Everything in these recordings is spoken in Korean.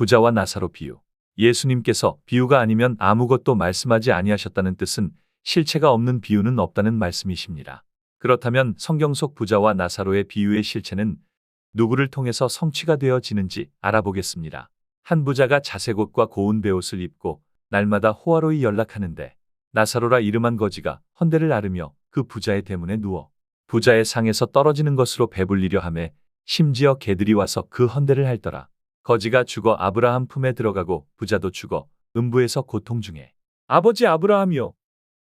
부자와 나사로 비유. 예수님께서 비유가 아니면 아무것도 말씀하지 아니하셨다는 뜻은 실체가 없는 비유는 없다는 말씀이십니다. 그렇다면 성경 속 부자와 나사로의 비유의 실체는 누구를 통해서 성취가 되어지는지 알아보겠습니다. 한 부자가 자색 옷과 고운 베옷을 입고 날마다 호화로이 연락하는데 나사로라 이름한 거지가 헌대를 앓으며 그 부자의 대문에 누워 부자의 상에서 떨어지는 것으로 배불리려 하매 심지어 개들이 와서 그 헌대를 핥더라. 거지가 죽어 아브라함 품에 들어가고 부자도 죽어 음부에서 고통 중에 아버지 아브라함이여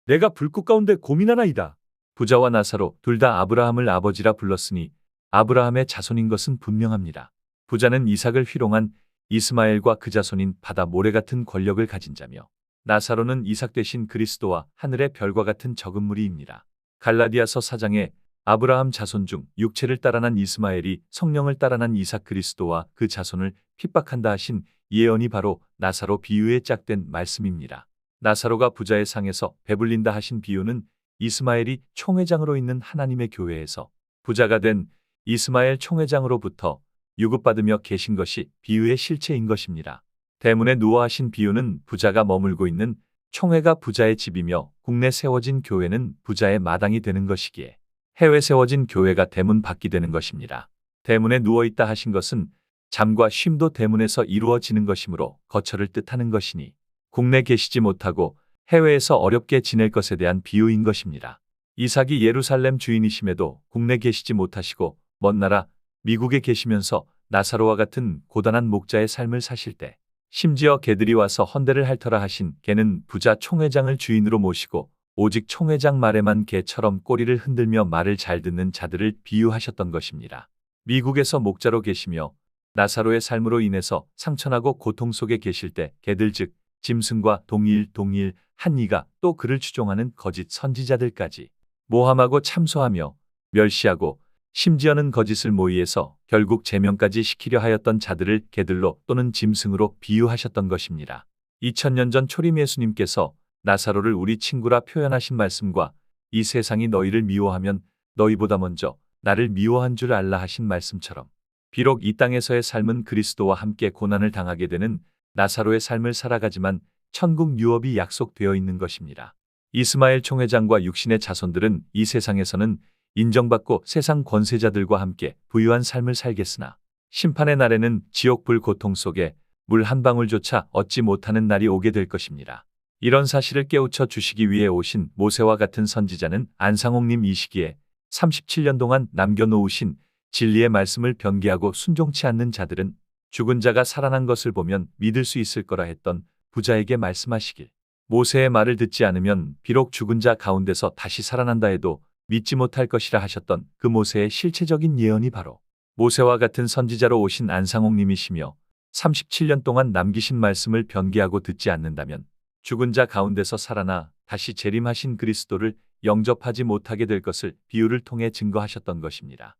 내가 불꽃 가운데 고민하나이다. 부자와 나사로 둘 다 아브라함을 아버지라 불렀으니 아브라함의 자손인 것은 분명합니다. 부자는 이삭을 희롱한 이스마엘과 그 자손인 바다 모래 같은 권력을 가진 자며 나사로는 이삭 대신 그리스도와 하늘의 별과 같은 적은 무리입니다. 갈라디아서 4장에 아브라함 자손 중 육체를 따라난 이스마엘이 성령을 따라난 이삭 그리스도와 그 자손을 핍박한다 하신 예언이 바로 나사로 비유에 짝된 말씀입니다. 나사로가 부자의 상에서 배불린다 하신 비유는 이스마엘이 총회장으로 있는 하나님의 교회에서 부자가 된 이스마엘 총회장으로부터 유급받으며 계신 것이 비유의 실체인 것입니다. 대문에 누워 하신 비유는 부자가 머물고 있는 총회가 부자의 집이며 국내 세워진 교회는 부자의 마당이 되는 것이기에 해외 세워진 교회가 대문 밖이 되는 것입니다. 대문에 누워 있다 하신 것은 잠과 쉼도 대문에서 이루어지는 것이므로 거처를 뜻하는 것이니 국내 계시지 못하고 해외에서 어렵게 지낼 것에 대한 비유인 것입니다. 이삭이 예루살렘 주인이심에도 국내 계시지 못하시고 먼 나라 미국에 계시면서 나사로와 같은 고단한 목자의 삶을 사실 때 심지어 개들이 와서 헌대를 핥더라 하신 개는 부자 총회장을 주인으로 모시고 오직 총 회장 말에만 개처럼 꼬리를 흔들며 말을 잘 듣는 자들을 비유하셨던 것입니다. 미국에서 목자로 계시며 나사로의 삶으로 인해서 상처나고 고통 속에 계실 때 개들 즉 짐승과 동일 동일 한 이가 또 그를 추종하는 거짓 선지자들까지 모함하고 참소하며 멸시하고 심지어는 거짓을 모의해서 결국 제명까지 시키려 하였던 자들을 개들로 또는 짐승으로 비유하셨던 것입니다. 2000년 전 초림 예수님께서 나사로를 우리 친구라 표현하신 말씀과 이 세상이 너희를 미워하면 너희보다 먼저 나를 미워한 줄 알라 하신 말씀처럼 비록 이 땅에서의 삶은 그리스도와 함께 고난을 당하게 되는 나사로의 삶을 살아가지만 천국 유업이 약속되어 있는 것입니다. 이스마엘 총회장과 육신의 자손들은 이 세상에서는 인정받고 세상 권세자들과 함께 부유한 삶을 살겠으나 심판의 날에는 지옥불 고통 속에 물 한 방울조차 얻지 못하는 날이 오게 될 것입니다. 이런 사실을 깨우쳐 주시기 위해 오신 모세와 같은 선지자는 안상홍님 이 시기에 37년 동안 남겨놓으신 진리의 말씀을 변개하고 순종치 않는 자들은 죽은 자가 살아난 것을 보면 믿을 수 있을 거라 했던 부자에게 말씀하시길. 모세의 말을 듣지 않으면 비록 죽은 자 가운데서 다시 살아난다 해도 믿지 못할 것이라 하셨던 그 모세의 실체적인 예언이 바로 모세와 같은 선지자로 오신 안상홍님이시며 37년 동안 남기신 말씀을 변개하고 듣지 않는다면 죽은 자 가운데서 살아나 다시 재림하신 그리스도를 영접하지 못하게 될 것을 비유를 통해 증거하셨던 것입니다.